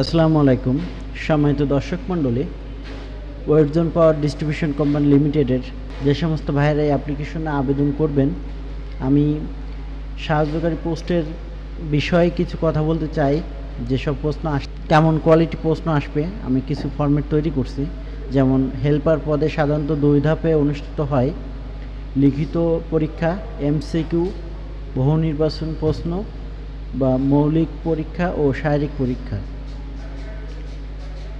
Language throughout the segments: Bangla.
আসসালামু আলাইকুম। সম্মানিত দর্শক মণ্ডলী ওয়েটজন পাওয়ার ডিস্ট্রিবিউশন কোম্পানি লিমিটেডের যে সমস্ত ভাইয়েরা এই অ্যাপ্লিকেশনে আবেদন করবেন, আমি সাহায্যকারী পোস্টের বিষয়ে কিছু কথা বলতে চাই। যেসব প্রশ্ন আস, কেমন কোয়ালিটি প্রশ্ন আসবে, আমি কিছু ফর্মেট তৈরি করছি। যেমন হেল্পার পদে সাধারণত দুই ধাপে অনুষ্ঠিত হয়। লিখিত পরীক্ষা এমসিকিউ বহু নির্বাচন প্রশ্ন বা মৌলিক পরীক্ষা ও শারীরিক পরীক্ষা।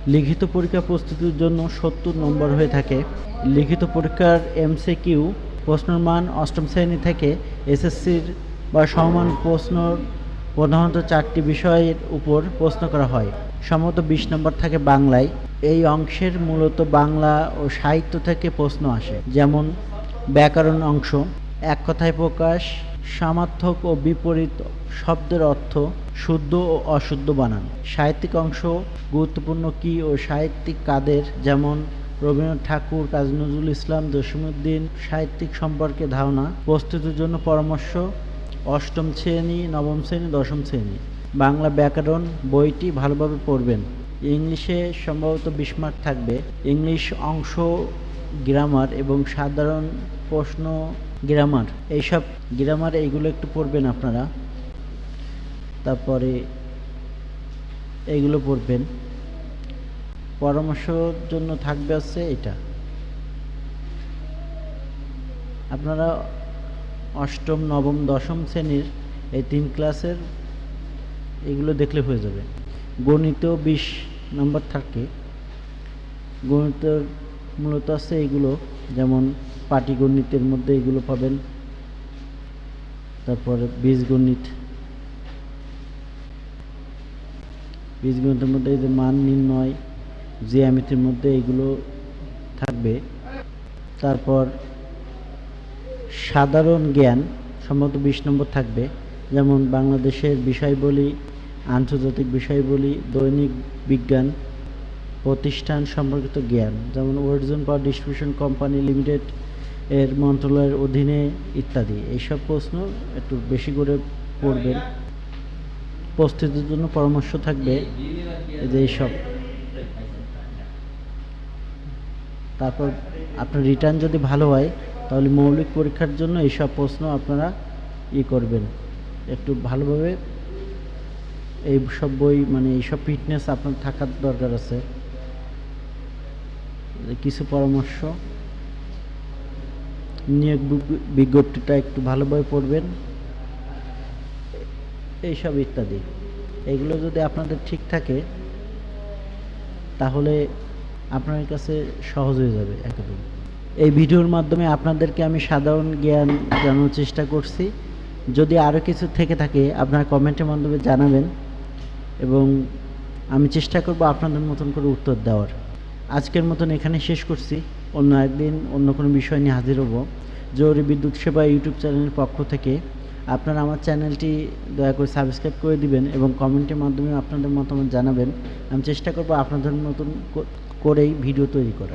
লিখিত পরীক্ষা প্রস্তুতির জন্য সত্তর নম্বর হয়ে থাকে। লিখিত পরীক্ষার এমসিকিউ প্রশ্নের মান অষ্টম শ্রেণি থেকে এসএসসির বা সমান প্রশ্ন প্রধানত চারটি বিষয়ের উপর প্রশ্ন করা হয়। সম্ভবত বিশ নম্বর থাকে বাংলায়। এই অংশের মূলত বাংলা ও সাহিত্য থেকে প্রশ্ন আসে, যেমন ব্যাকরণ অংশ। এক কথায় প্রকাশ, সামার্থক ও বিপরীত শব্দের অর্থ শুদ্ধ ও অশুদ্ধ বানান। সাহিত্যিক অংশ, গুরুত্বপূর্ণ কি ও সাহিত্যিক কাদের যেমন রবীন্দ্রনাথ ঠাকুর, কাজী নজরুল ইসলাম, জসীমউদ্দিন, সাহিত্যিক সম্পর্কে ধারণা, প্রস্তুতির জন্য পরামর্শ, অষ্টম শ্রেণি, নবম শ্রেণি, দশম শ্রেণি। বাংলা ব্যাকরণ বইটি ভালোভাবে পড়বেন। ইংলিশে সম্ভবত বিশ মার্ক থাকবে। ইংলিশ অংশ গ্রামার এবং সাধারণ প্রশ্ন গ্রামার এইসব গ্রামার এইগুলো একটু পড়বেন আপনারা। তারপরে এইগুলো পড়বেন। পরামর্শর জন্য থাকবে হচ্ছে এটা। আপনারা অষ্টম, নবম, দশম শ্রেণির এই তিন ক্লাসের এগুলো দেখলে হয়ে যাবে। গণিত বিশ নম্বর থাকে। গণিতের মূলত আছে এইগুলো যেমন পাটিগণিতের মধ্যে এগুলো পাবেন। তারপরে বীজগণিত বীজগণিতের মধ্যে এই যে মান নির্ণয়, জ্যামিতির মধ্যে এগুলো থাকবে। তারপর সাধারণ জ্ঞান, সম্ভবত বিশ নম্বর থাকবে। যেমন বাংলাদেশের বিষয়বলি, আন্তর্জাতিক বিষয়বলি, দৈনিক বিজ্ঞান প্রতিষ্ঠান সম্পর্কিত জ্ঞান, যেমন ওয়ার্ডজন পাওয়ার ডিস্ট্রিবিউশন কোম্পানি লিমিটেড এর মন্ত্রণালয়ের অধীনে ইত্যাদি। এইসব প্রশ্ন একটু বেশি করে পড়বেন প্রস্তুতির জন্য পরামর্শ থাকবে যে এইসব। তারপর আপনার রিটার্ন যদি ভালো হয়, তাহলে মৌলিক পরীক্ষার জন্য এইসব প্রশ্ন আপনারা ই করবেন। একটু ভালোভাবে এই সব বই মানে এইসব ফিটনেস আপনার থাকার দরকার আছে। কিছু পরামর্শ? নিয়োগ বিজ্ঞপ্তিটা একটু ভালোভাবে পড়বেন। এইসব ইত্যাদি। এগুলো যদি আপনাদের ঠিক থাকে, তাহলে আপনার কাছে সহজ হয়ে যাবে একদম এই ভিডিওর মাধ্যমে আপনাদেরকে আমি সাধারণ জ্ঞান জানানোর চেষ্টা করছি। যদি আরও কিছু থেকে থাকে, আপনারা কমেন্টের মাধ্যমে জানাবেন এবং আমি চেষ্টা করব আপনাদের মতন করে উত্তর দেওয়ার। আজকের মতন এখানে শেষ করছি। অন্য একদিন অন্য কোনো বিষয় নিয়ে হাজির হব। জরুরি বিদ্যুৎ সেবা ইউটিউব চ্যানেলের পক্ষ থেকে। আপনারা আমার চ্যানেলটি দয়া করে সাবস্ক্রাইব করে দিবেন এবং কমেন্টের মাধ্যমে আপনাদের মতামত জানাবেন। আমি চেষ্টা করব আপনাদের মতন করেই ভিডিও তৈরি করার।